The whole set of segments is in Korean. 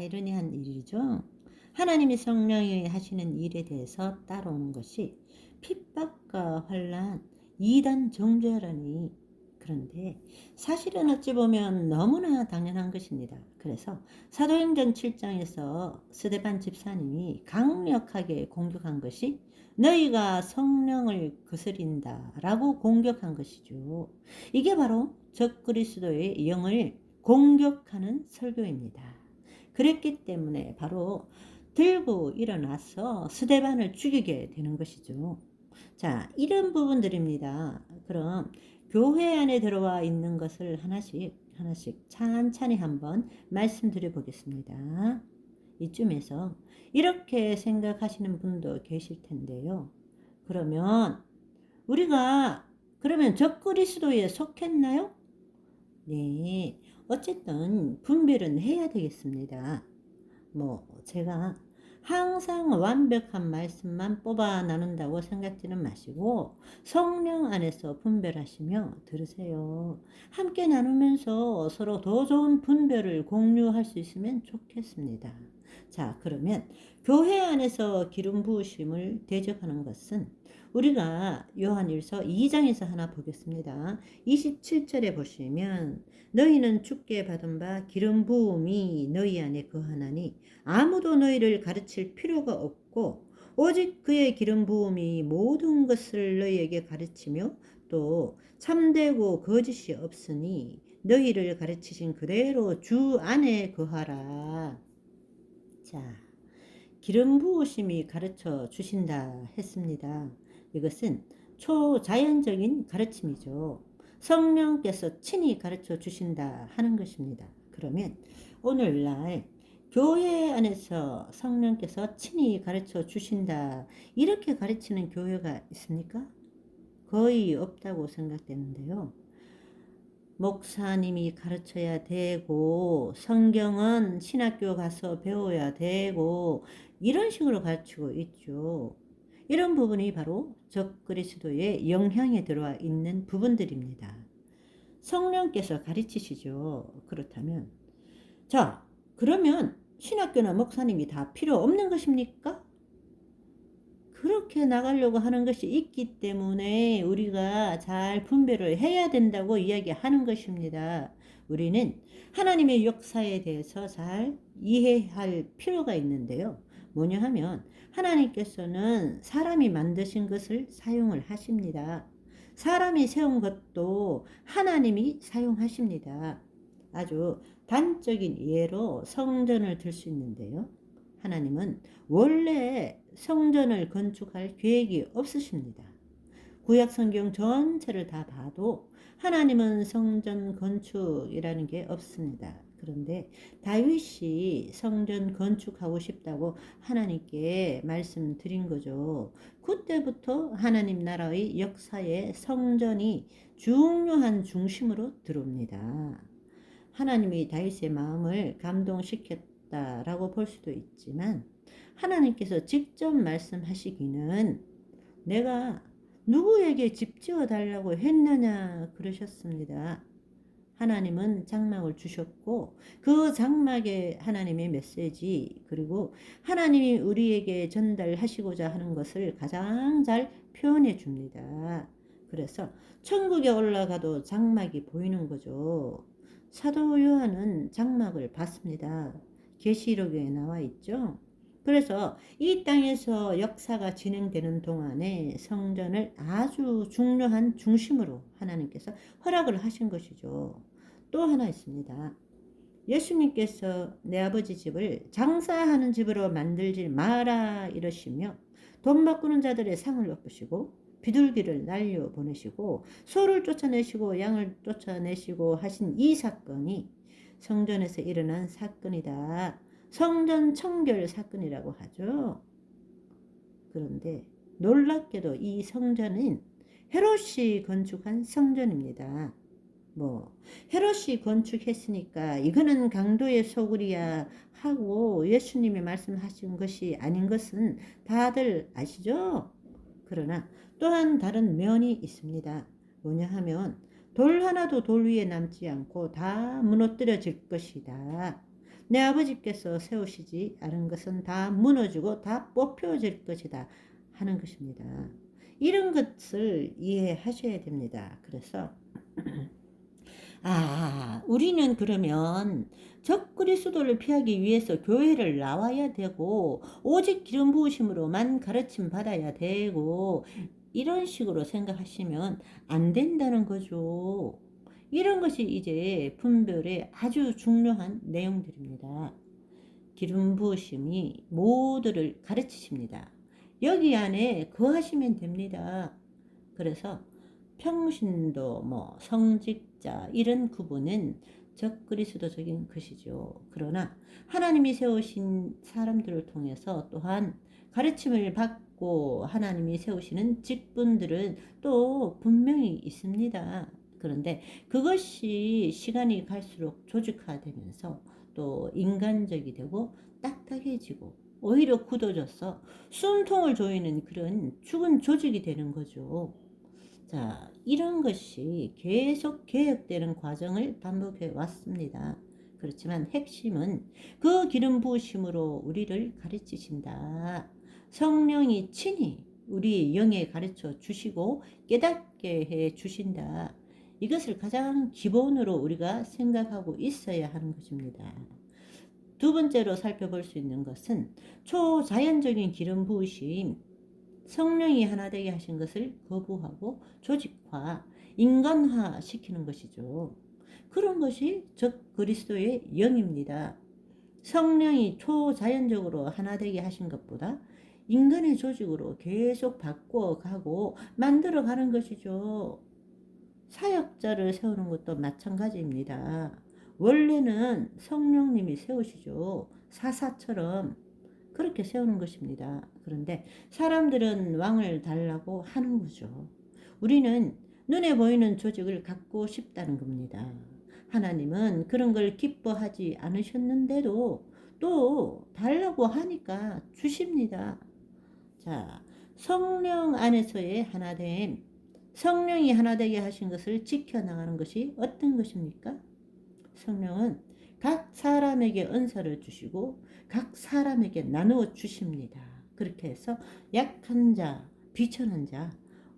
아이러니한 일이죠. 하나님이 성령이 하시는 일에 대해서 따라오는 것이 핍박과 환란, 이단 정죄라니 그런데 사실은 어찌 보면 너무나 당연한 것입니다. 그래서 사도행전 7장에서 스데반 집사님이 강력하게 공격한 것이 너희가 성령을 거스린다 라고 공격한 것이죠. 이게 바로 적그리스도의 영을 공격하는 설교입니다. 그랬기 때문에 바로 들고 일어나서 스데반을 죽이게 되는 것이죠. 자, 이런 부분들입니다. 그럼 교회 안에 들어와 있는 것을 하나씩 하나씩 찬찬히 한번 말씀드려 보겠습니다. 이쯤에서 이렇게 생각하시는 분도 계실 텐데요. 그러면 우리가 그러면 적그리스도에 속했나요? 네. 어쨌든 분별은 해야 되겠습니다. 뭐 제가 항상 완벽한 말씀만 뽑아 나눈다고 생각지는 마시고 성령 안에서 분별하시며 들으세요. 함께 나누면서 서로 더 좋은 분별을 공유할 수 있으면 좋겠습니다. 자, 그러면 교회 안에서 기름 부으심을 대적하는 것은 우리가 요한일서 2장에서 하나 보겠습니다. 27절에 보시면 너희는 죽게 받은 바 기름 부음이 너희 안에 거하나니 아무도 너희를 가르칠 필요가 없고 오직 그의 기름 부음이 모든 것을 너희에게 가르치며 또 참되고 거짓이 없으니 너희를 가르치신 그대로 주 안에 거하라. 자, 기름 부으심이 가르쳐 주신다 했습니다. 이것은 초자연적인 가르침이죠. 성령께서 친히 가르쳐 주신다 하는 것입니다. 그러면 오늘날 교회 안에서 성령께서 친히 가르쳐 주신다 이렇게 가르치는 교회가 있습니까? 거의 없다고 생각되는데요. 목사님이 가르쳐야 되고 성경은 신학교 가서 배워야 되고 이런 식으로 가르치고 있죠. 이런 부분이 바로 적 그리스도의 영향에 들어와 있는 부분들입니다. 성령께서 가르치시죠. 그렇다면 자 그러면 신학교나 목사님이 다 필요 없는 것입니까? 그렇게 나가려고 하는 것이 있기 때문에 우리가 잘 분별을 해야 된다고 이야기하는 것입니다. 우리는 하나님의 역사에 대해서 잘 이해할 필요가 있는데요. 뭐냐 하면 하나님께서는 사람이 만드신 것을 사용을 하십니다. 사람이 세운 것도 하나님이 사용하십니다. 아주 단적인 예로 성전을 들 수 있는데요. 하나님은 원래 성전을 건축할 계획이 없으십니다. 구약 성경 전체를 다 봐도 하나님은 성전 건축이라는 게 없습니다. 그런데 다윗이 성전 건축하고 싶다고 하나님께 말씀드린 거죠. 그때부터 하나님 나라의 역사에 성전이 중요한 중심으로 들어옵니다. 하나님이 다윗의 마음을 감동시켰다라고 볼 수도 있지만 하나님께서 직접 말씀하시기는 내가 누구에게 집 지어 달라고 했느냐 그러셨습니다. 하나님은 장막을 주셨고 그 장막에 하나님의 메시지 그리고 하나님이 우리에게 전달하시고자 하는 것을 가장 잘 표현해 줍니다. 그래서 천국에 올라가도 장막이 보이는 거죠. 사도 요한은 장막을 봤습니다. 계시록에 나와 있죠. 그래서 이 땅에서 역사가 진행되는 동안에 성전을 아주 중요한 중심으로 하나님께서 허락을 하신 것이죠. 또 하나 있습니다. 예수님께서 내 아버지 집을 장사하는 집으로 만들지 마라 이러시며 돈 바꾸는 자들의 상을 엎으시고 비둘기를 날려 보내시고 소를 쫓아내시고 양을 쫓아내시고 하신 이 사건이 성전에서 일어난 사건이다. 성전 청결 사건이라고 하죠. 그런데 놀랍게도 이 성전은 헤롯이 건축한 성전입니다. 뭐 헤롯이 건축했으니까 이거는 강도의 소굴이야 하고 예수님이 말씀하신 것이 아닌 것은 다들 아시죠? 그러나 또한 다른 면이 있습니다. 뭐냐 하면 돌 하나도 돌 위에 남지 않고 다 무너뜨려질 것이다. 내 아버지께서 세우시지 않은 것은 다 무너지고 다 뽑혀질 것이다 하는 것입니다. 이런 것을 이해하셔야 됩니다. 그래서 아, 우리는 그러면 적 그리스도를 피하기 위해서 교회를 나와야 되고 오직 기름 부으심으로만 가르침 받아야 되고 이런 식으로 생각하시면 안 된다는 거죠. 이런 것이 이제 분별의 아주 중요한 내용들입니다. 기름 부으심이 모두를 가르치십니다. 여기 안에 거하시면 됩니다. 그래서 평신도 뭐 성직자 이런 구분은 적그리스도적인 것이죠. 그러나 하나님이 세우신 사람들을 통해서 또한 가르침을 받고 하나님이 세우시는 직분들은 또 분명히 있습니다. 그런데 그것이 시간이 갈수록 조직화되면서 또 인간적이 되고 딱딱해지고 오히려 굳어져서 숨통을 조이는 그런 죽은 조직이 되는 거죠. 자, 이런 것이 계속 개혁되는 과정을 반복해 왔습니다. 그렇지만 핵심은 그 기름 부으심으로 우리를 가르치신다. 성령이 친히 우리 영에 가르쳐 주시고 깨닫게 해 주신다. 이것을 가장 기본으로 우리가 생각하고 있어야 하는 것입니다. 두 번째로 살펴볼 수 있는 것은 초자연적인 기름 부으심, 성령이 하나 되게 하신 것을 거부하고 조직화, 인간화 시키는 것이죠. 그런 것이 적 그리스도의 영입니다. 성령이 초자연적으로 하나 되게 하신 것보다 인간의 조직으로 계속 바꿔가고 만들어가는 것이죠. 사역자를 세우는 것도 마찬가지입니다. 원래는 성령님이 세우시죠. 사사처럼 그렇게 세우는 것입니다. 그런데 사람들은 왕을 달라고 하는 거죠. 우리는 눈에 보이는 조직을 갖고 싶다는 겁니다. 하나님은 그런 걸 기뻐하지 않으셨는데도 또 달라고 하니까 주십니다. 자, 성령 안에서의 하나됨, 성령이 하나 되게 하신 것을 지켜나가는 것이 어떤 것입니까? 성령은 각 사람에게 은사를 주시고 각 사람에게 나누어 주십니다. 그렇게 해서 약한 자, 비천한 자,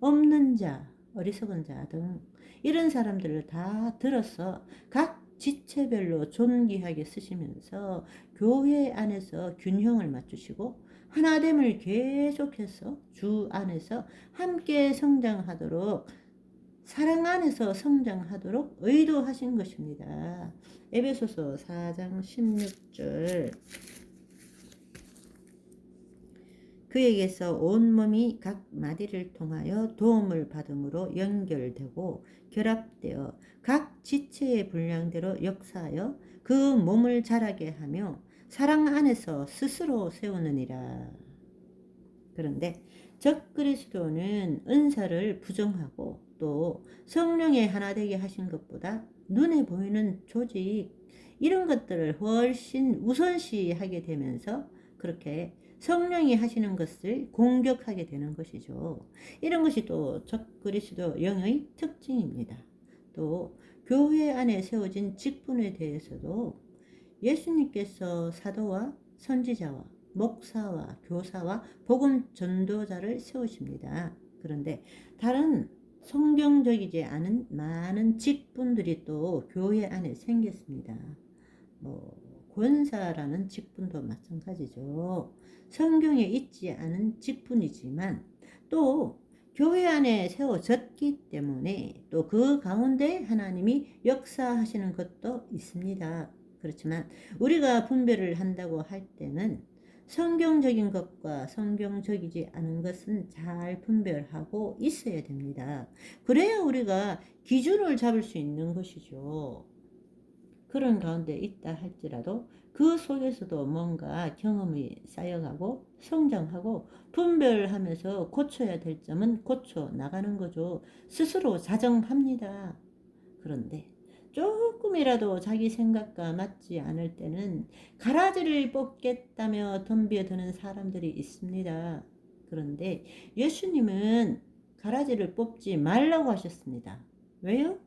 없는 자, 어리석은 자 등 이런 사람들을 다 들어서 각 지체별로 존귀하게 쓰시면서 교회 안에서 균형을 맞추시고 하나됨을 계속해서 주 안에서 함께 성장하도록 사랑 안에서 성장하도록 의도하신 것입니다. 에베소서 4장 16절 그에게서 온 몸이 각 마디를 통하여 도움을 받음으로 연결되고 결합되어 각 지체의 분량대로 역사하여 그 몸을 자라게 하며 사랑 안에서 스스로 세우느니라. 그런데 적 그리스도는 은사를 부정하고 또 성령의 하나 되게 하신 것보다 눈에 보이는 조직 이런 것들을 훨씬 우선시하게 되면서 그렇게 성령이 하시는 것을 공격하게 되는 것이죠. 이런 것이 또 적 그리스도 영의 특징입니다. 또 교회 안에 세워진 직분에 대해서도 예수님께서 사도와 선지자와 목사와 교사와 복음 전도자를 세우십니다. 그런데 다른 성경적이지 않은 많은 직분들이 또 교회 안에 생겼습니다. 뭐 권사라는 직분도 마찬가지죠. 성경에 있지 않은 직분이지만 또 교회 안에 세워졌기 때문에 또 그 가운데 하나님이 역사하시는 것도 있습니다. 그렇지만 우리가 분별을 한다고 할 때는 성경적인 것과 성경적이지 않은 것은 잘 분별하고 있어야 됩니다. 그래야 우리가 기준을 잡을 수 있는 것이죠. 그런 가운데 있다 할지라도 그 속에서도 뭔가 경험이 쌓여가고 성장하고 분별하면서 고쳐야 될 점은 고쳐 나가는 거죠. 스스로 자정합니다. 그런데 조금이라도 자기 생각과 맞지 않을 때는 가라지를 뽑겠다며 덤벼드는 사람들이 있습니다. 그런데 예수님은 가라지를 뽑지 말라고 하셨습니다. 왜요?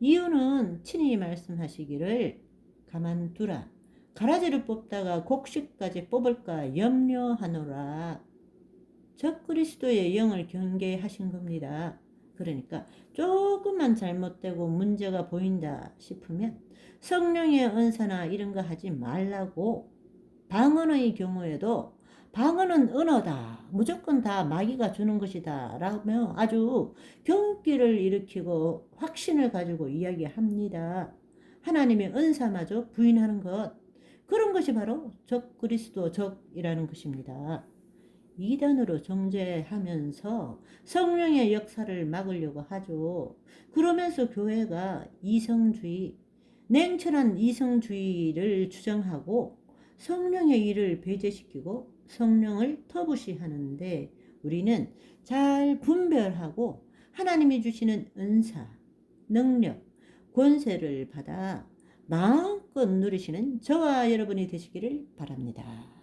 이유는 친히 말씀하시기를 가만두라. 가라지를 뽑다가 곡식까지 뽑을까 염려하노라. 적 그리스도의 영을 경계하신 겁니다. 그러니까 조금만 잘못되고 문제가 보인다 싶으면 성령의 은사나 이런 거 하지 말라고 방언의 경우에도 방언은 언어다. 무조건 다 마귀가 주는 것이다. 라며 아주 경기를 일으키고 확신을 가지고 이야기합니다. 하나님의 은사마저 부인하는 것. 그런 것이 바로 적 그리스도 적이라는 것입니다. 이단으로 정죄하면서 성령의 역사를 막으려고 하죠. 그러면서 교회가 이성주의, 냉철한 이성주의를 주장하고 성령의 일을 배제시키고 성령을 터부시하는데 우리는 잘 분별하고 하나님이 주시는 은사, 능력, 권세를 받아 마음껏 누리시는 저와 여러분이 되시기를 바랍니다.